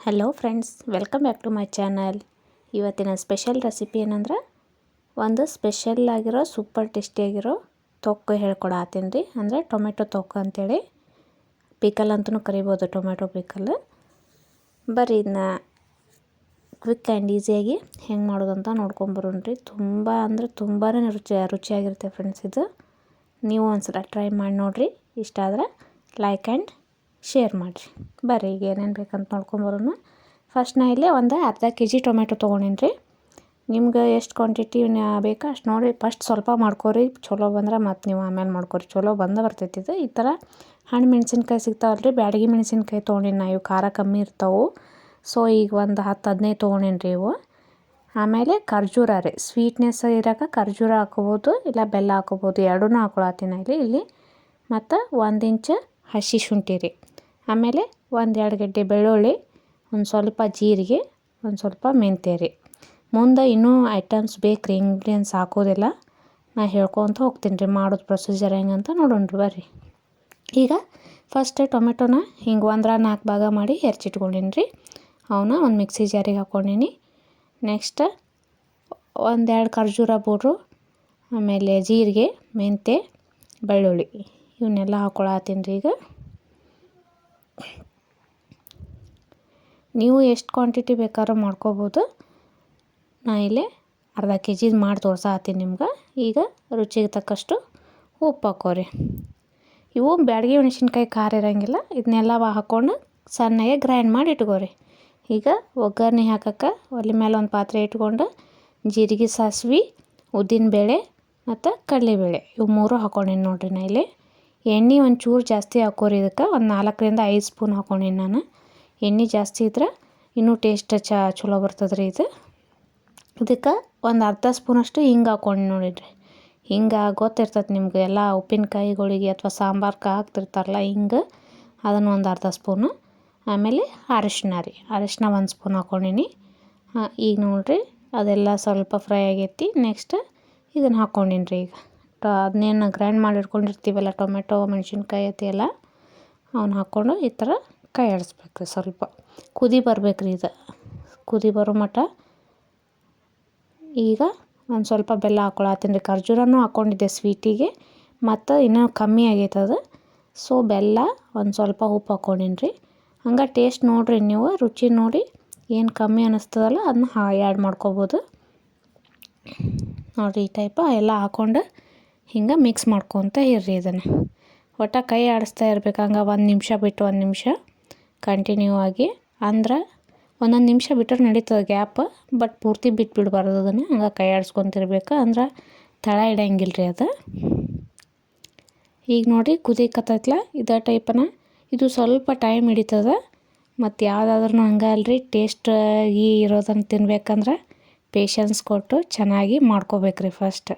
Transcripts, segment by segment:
Hello friends welcome back to my channel ಇವತ್ತಿನ special recipe ಏನಂದ್ರೆ, ಒಂದು ಸ್ಪೆಷಲ್ ಆಗಿರೋ ಸೂಪರ್ ಟೇಸ್ಟಿಯಾಗಿರೋ ತೊಕ್ಕು ಹೇಳ್ಕೊಡತ್ತೀನಿ ರೀ. ಅಂದರೆ ಟೊಮೆಟೊ ತೊಕ್ಕು ಅಂತೇಳಿ. ಪಿಕಲ್ ಅಂತಲೂ ಕರಿಬೋದು, ಟೊಮೆಟೊ ಪಿಕಲ್ ಬರೀ ಇದನ್ನ ಕ್ವಿಕ್ ಆ್ಯಂಡ್ ಈಸಿಯಾಗಿ ಹೆಂಗೆ ಮಾಡೋದು ಅಂತ ನೋಡ್ಕೊಂಬರೋಣ ರೀ. ತುಂಬ ಅಂದರೆ ತುಂಬಾ ರುಚಿ, ರುಚಿಯಾಗಿರುತ್ತೆ ಫ್ರೆಂಡ್ಸ್ ಇದು. ನೀವು ಒಂದು ಸಲ ಟ್ರೈ ಮಾಡಿ ನೋಡಿರಿ. ಇಷ್ಟ ಆದರೆ ಲೈಕ್ ಆ್ಯಂಡ್ ಶೇರ್ ಮಾಡಿರಿ. ಬರ್ರಿ, ಈಗ ಏನೇನು ಬೇಕಂತ ನೋಡ್ಕೊಂಬರೋಣ ಫಸ್ಟ್ ನಾ ಇಲ್ಲಿ ಒಂದು ಅರ್ಧ ಕೆ ಜಿ ಟೊಮೆಟೊ ತೊಗೊಂಡೀನಿ ರೀ ನಿಮ್ಗೆ ಎಷ್ಟು ಕ್ವಾಂಟಿಟಿ ಬೇಕು ಅಷ್ಟು ನೋಡಿ ಫಸ್ಟ್ ಸ್ವಲ್ಪ ಮಾಡ್ಕೊರಿ ಚಲೋ ಬಂದ್ರೆ ಮತ್ತು ನೀವು ಆಮೇಲೆ ಮಾಡ್ಕೊರಿ. ಚಲೋ ಬಂದ ಬರ್ತೈತಿ ಇದು. ಈ ಥರ ಹಣ್ಣು ಮೆಣಸಿನ್ಕಾಯಿ ಸಿಗ್ತಾವಲ್ಲ ರೀ ಬ್ಯಾಡಗಿ ಮೆಣಸಿನ್ಕಾಯಿ ತೊಗೊಂಡಿನಿ ನಾ. ಇವು ಖಾರ ಕಮ್ಮಿ ಇರ್ತಾವೆ. ಸೊ ಈಗ ಒಂದು ಹತ್ತು, ಹದಿನೈದು ತೊಗೊಂಡೇನಿ ರೀ ಇವು. ಆಮೇಲೆ ಖರ್ಜೂರ ರೀ. ಸ್ವೀಟ್ನೆಸ್ ಇರೋಕೆ ಖರ್ಜೂರ ಹಾಕೋಬೋದು, ಇಲ್ಲ ಬೆಲ್ಲ ಹಾಕೋಬೋದು. ಎರಡೂ ಹಾಕೊಳತ್ತೀನಿ ಇಲ್ಲಿ. ಇಲ್ಲಿ ಮತ್ತು ಒಂದು ಇಂಚು ಹಸಿ ಶುಂಠಿ ರೀ. ಆಮೇಲೆ ಒಂದೆರಡು ಗಡ್ಡೆ ಬೆಳ್ಳುಳ್ಳಿ, ಒಂದು ಸ್ವಲ್ಪ ಜೀರಿಗೆ, ಒಂದು ಸ್ವಲ್ಪ ಮೆಂತ್ಯ ರೀ ಮುಂದೆ ಇನ್ನೂ ಐಟಮ್ಸ್ ಬೇಕು ರೀ ಇಂಗ್ರೀಡಿಯೆಂಟ್ಸ್ ಹಾಕೋದಿಲ್ಲ. ನಾ ಹೇಳ್ಕೊತ ಹೋಗ್ತೀನಿ ರೀ, ಮಾಡೋದು ಪ್ರೊಸೀಜರ್ ಹೆಂಗಂತ ನೋಡೋಣ ರೀ, ಬರ್ರಿ. ಈಗ ಫಸ್ಟ್ ಟೊಮೆಟೊನ ಹಿಂಗೆ ಒಂದ್ರ ನಾಲ್ಕು ಭಾಗ ಮಾಡಿ ಹೆರ್ಚಿಟ್ಕೊಂಡೀನಿ ರೀ. ಅವನ್ನ ಒಂದು ಮಿಕ್ಸಿ ಜಾರಿಗೆ ಹಾಕ್ಕೊಂಡೀನಿ ನೆಕ್ಸ್ಟ್ ಒಂದೆರಡು ಖರ್ಜೂರ ಪೌಡ್ರು, ಆಮೇಲೆ ಜೀರಿಗೆ, ಮೆಂತ್ಯ, ಬೆಳ್ಳುಳ್ಳಿ. ಇವನ್ನೆಲ್ಲ ಹಾಕ್ಕೊಳತ್ತೀನಿ ರೀ ಈಗ. ನೀವು ಎಷ್ಟು ಕ್ವಾಂಟಿಟಿ ಬೇಕಾದ್ರೂ ಮಾಡ್ಕೋಬೋದು. ನಾ ಇಲ್ಲಿ ಅರ್ಧ ಕೆ ಜಿದು ಮಾಡಿ ತೋರ್ಸಾತೀನಿ ನಿಮ್ಗೆ. ಈಗ ರುಚಿಗೆ ತಕ್ಕಷ್ಟು ಉಪ್ಪು ಹಾಕೋರಿ. ಇವು ಬ್ಯಾಡಗಿ ಮೆಣಸಿನ್ಕಾಯಿ ಖಾರ ಇರೋಂಗಿಲ್ಲ. ಇದನ್ನೆಲ್ಲ ಹಾಕ್ಕೊಂಡು ಸಣ್ಣಗೆ ಗ್ರೈಂಡ್ ಮಾಡಿ ಇಟ್ಕೋರಿ. ಈಗ ಒಗ್ಗರಣೆ ಹಾಕಕ್ಕೆ ಒಲೆ ಮೇಲೆ ಒಂದು ಪಾತ್ರೆ ಇಟ್ಕೊಂಡು ಜೀರಿಗೆ ಸಾಸಿವೆ, ಉದ್ದಿನಬೇಳೆ ಮತ್ತು ಕಡಲೆಬೇಳೆ. ಇವು ಮೂರು ಹಾಕ್ಕೊಂಡೀನಿ ನೋಡಿರಿ ನಾ ಇಲ್ಲಿ. ಎಣ್ಣೆ ಒಂಚೂರು ಜಾಸ್ತಿ ಹಾಕೋರಿ ಇದಕ್ಕೆ. ಒಂದು ನಾಲ್ಕರಿಂದ ಐದು ಸ್ಪೂನ್ ಹಾಕೊಂಡಿನಿ ನಾನು. ಎಣ್ಣೆ ಜಾಸ್ತಿ ಇದ್ರೆ ಇನ್ನೂ ಟೇಸ್ಟ್ ಚಾ ಚಲೋ ಬರ್ತದ್ರಿ ಇದು. ಇದಕ್ಕೆ ಒಂದು ಅರ್ಧ ಸ್ಪೂನಷ್ಟು ಹಿಂಗೆ ಹಾಕೊಂಡು ನೋಡಿರಿ. ಹಿಂಗೆ ಗೊತ್ತಿರ್ತದೆ ನಿಮ್ಗೆ ಎಲ್ಲ ಉಪ್ಪಿನಕಾಯಿಗಳಿಗೆ ಅಥವಾ ಸಾಂಬಾರ್ಗೆ ಹಾಕ್ತಿರ್ತಾರಲ್ಲ ಹಿಂಗೆ. ಅದನ್ನು ಒಂದು ಅರ್ಧ ಸ್ಪೂನು. ಆಮೇಲೆ ಅರಿಶಿನ ರೀ. ಅರಿಶಿನ ಒಂದು ಸ್ಪೂನ್ ಹಾಕೊಂಡಿನಿ ಈಗ ನೋಡಿರಿ ಅದೆಲ್ಲ ಸ್ವಲ್ಪ ಫ್ರೈ ಆಗೈತಿ. ನೆಕ್ಸ್ಟ್ ಇದನ್ನು ಹಾಕ್ಕೊಂಡಿನಿ ರೀ ಈಗ. ಅದನ್ನೇನು ಗ್ರೈಂಡ್ ಮಾಡಿ ಇಟ್ಕೊಂಡಿರ್ತೀವಲ್ಲ ಟೊಮೆಟೊ, ಮೆಣಸಿನ್ಕಾಯಿ, ಅತಿ ಎಲ್ಲ ಅವನ್ನ ಹಾಕ್ಕೊಂಡು ಈ ಥರ ಕೈ ಆಡಿಸ್ಬೇಕು ರೀ ಸ್ವಲ್ಪ. ಕುದಿ ಬರ್ಬೇಕು ರೀ ಇದು. ಕುದಿ ಬರೋ ಮಟ್ಟ. ಈಗ ಒಂದು ಸ್ವಲ್ಪ ಬೆಲ್ಲ ಹಾಕ್ಕೊಳತ್ತೀನಿ ರೀ, ಖರ್ಜೂರನೂ ಹಾಕ್ಕೊಂಡಿದ್ದೆ ಸ್ವೀಟಿಗೆ, ಮತ್ತು ಇನ್ನೂ ಕಮ್ಮಿ ಆಗೈತೆ ಅದು. ಸೊ ಬೆಲ್ಲ ಒಂದು ಸ್ವಲ್ಪ ಉಪ್ಪು ಹಾಕ್ಕೊಂಡೀನಿ ರೀ. ಹಂಗೆ ಟೇಸ್ಟ್ ನೋಡಿರಿ ನೀವು, ರುಚಿ ನೋಡಿ ಏನು ಕಮ್ಮಿ ಅನ್ನಿಸ್ತದಲ್ಲ ಅದನ್ನ ಹಾ ಆ್ಯಡ್ ಮಾಡ್ಕೊಬೋದು. ನೋಡಿರಿ ಈ ಟೈಪ ಎಲ್ಲ ಹಾಕ್ಕೊಂಡು ಹಿಂಗೆ ಮಿಕ್ಸ್ ಮಾಡ್ಕೊತ ಇರ್ರಿ ಇದನ್ನು. ಒಟ್ಟು ಕೈ ಆಡಿಸ್ತಾ ಇರ್ಬೇಕು, ಹಂಗೆ ಒಂದು ನಿಮಿಷ ಬಿಟ್ಟು ಒಂದು ನಿಮಿಷ ಕಂಟಿನ್ಯೂ ಆಗಿ. ಅಂದ್ರೆ ಒಂದೊಂದು ನಿಮಿಷ ಬಿಟ್ಟರೆ ನಡೀತದೆ ಗ್ಯಾಪ್ ಬಟ್ ಪೂರ್ತಿ ಬಿಟ್ಬಿಡ್ಬಾರ್ದು ಅದನ್ನು. ಹಂಗೆ ಕೈ ಆಡಿಸ್ಕೊತಿರ್ಬೇಕು ಅಂದ್ರೆ ತಳ ಇಡಂಗಿಲ್ಲ ರೀ ಅದು. ಈಗ ನೋಡಿ ಕುದಿಕತ್ತೈತ್ಲ ಇದೇ ಟೈಪನ ಇದು ಸ್ವಲ್ಪ ಟೈಮ್ ಹಿಡಿತದ ಮತ್ತು ಯಾವುದಾದ್ರೂ ಹಂಗೆ ಅಲ್ರಿ ಟೇಸ್ಟ್ ಈ ಇರೋದನ್ನು ತಿನ್ಬೇಕಂದ್ರೆ ಪೇಷನ್ಸ್ ಕೊಟ್ಟು ಚೆನ್ನಾಗಿ ಮಾಡ್ಕೋಬೇಕ್ರಿ ಫಸ್ಟ್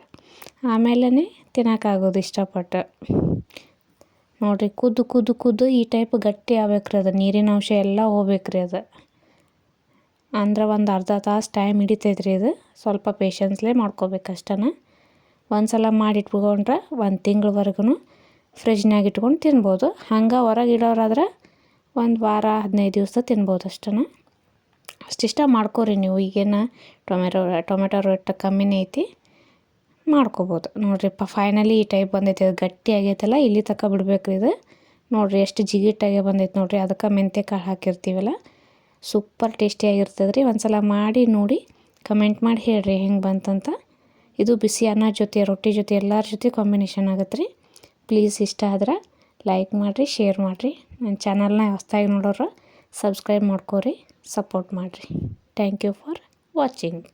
ಆಮೇಲೆ ತಿನ್ನೋಕ್ಕಾಗೋದು ಇಷ್ಟಪಟ್ಟು. ನೋಡಿರಿ, ಕುದ್ದು ಕುದ್ದು ಕುದ್ದು ಈ ಟೈಪ್ ಗಟ್ಟಿ ಆಗ್ಬೇಕ್ರಿ ಅದು. ನೀರಿನ ಅಂಶ ಎಲ್ಲ ಹೋಗ್ಬೇಕ್ರಿ ಅದು. ಅಂದ್ರೆ ಒಂದು ಅರ್ಧ ತಾಸು ಟೈಮ್ ಹಿಡಿತೈತೆ ರೀ ಇದು. ಸ್ವಲ್ಪ ಪೇಷನ್ಸ್ಲೇ ಮಾಡ್ಕೋಬೇಕು ಅಷ್ಟನ. ಒಂದು ಸಲ ಮಾಡಿಟ್ಕೊಂಡ್ರೆ ಒಂದು ತಿಂಗಳವರೆಗೂ ಫ್ರಿಜ್ನಾಗ ಇಟ್ಕೊಂಡು ತಿನ್ಬೋದು. ಹಂಗೆ ಹೊರಗೆ ಇಡೋರಾದ್ರೆ ಒಂದು ವಾರ, ಹದಿನೈದು ದಿವಸ ತಿನ್ಬೋದು ಅಷ್ಟನ. ಅಷ್ಟಿಷ್ಟ ಮಾಡ್ಕೋರಿ ನೀವು. ಈಗೇನು ಟೊಮೆಟೊ ಟೊಮೆಟೊ ರೇಟ್ ಕಮ್ಮಿನೇ ಐತಿ. ಮಾಡ್ಕೋಬೋದು. ನೋಡ್ರಿಪ್ಪ ಫೈನಲಿ ಈ ಟೈಪ್ ಬಂದೈತಿ. ಅದು ಗಟ್ಟಿ ಆಗೈತಲ್ಲ, ಇಲ್ಲಿ ತಕ್ಕ ಬಿಡ್ಬೇಕು ಇದು. ನೋಡಿರಿ ಎಷ್ಟು ಜಿಗಿಟ್ಟಾಗೆ ಬಂದೈತೆ ನೋಡಿರಿ. ಅದಕ್ಕೆ ಮೆಂತ್ಯ ಕಾಳು ಹಾಕಿರ್ತೀವಲ್ಲ ಸೂಪರ್ ಟೇಸ್ಟಿಯಾಗಿರ್ತದೆ ರೀ ಒಂದು ಸಲ ಮಾಡಿ ನೋಡಿ ಕಮೆಂಟ್ ಮಾಡಿ ಹೇಳ್ರಿ ಹೆಂಗೆ ಬಂತಂತ. ಇದು ಬಿಸಿ ಅನ್ನ ಜೊತೆ, ರೊಟ್ಟಿ ಜೊತೆ, ಎಲ್ಲರ ಜೊತೆ ಕಾಂಬಿನೇಷನ್ ಆಗುತ್ತೆ ರೀ ಪ್ಲೀಸ್ ಇಷ್ಟ ಆದ್ರೆ ಲೈಕ್ ಮಾಡಿರಿ ಶೇರ್ ಮಾಡಿರಿ. ನನ್ನ ಚಾನಲ್ನ ಹೊಸ್ದಾಗಿ ನೋಡೋರು ಸಬ್ಸ್ಕ್ರೈಬ್ ಮಾಡ್ಕೋರಿ ಸಪೋರ್ಟ್ ಮಾಡಿರಿ. Thank you for watching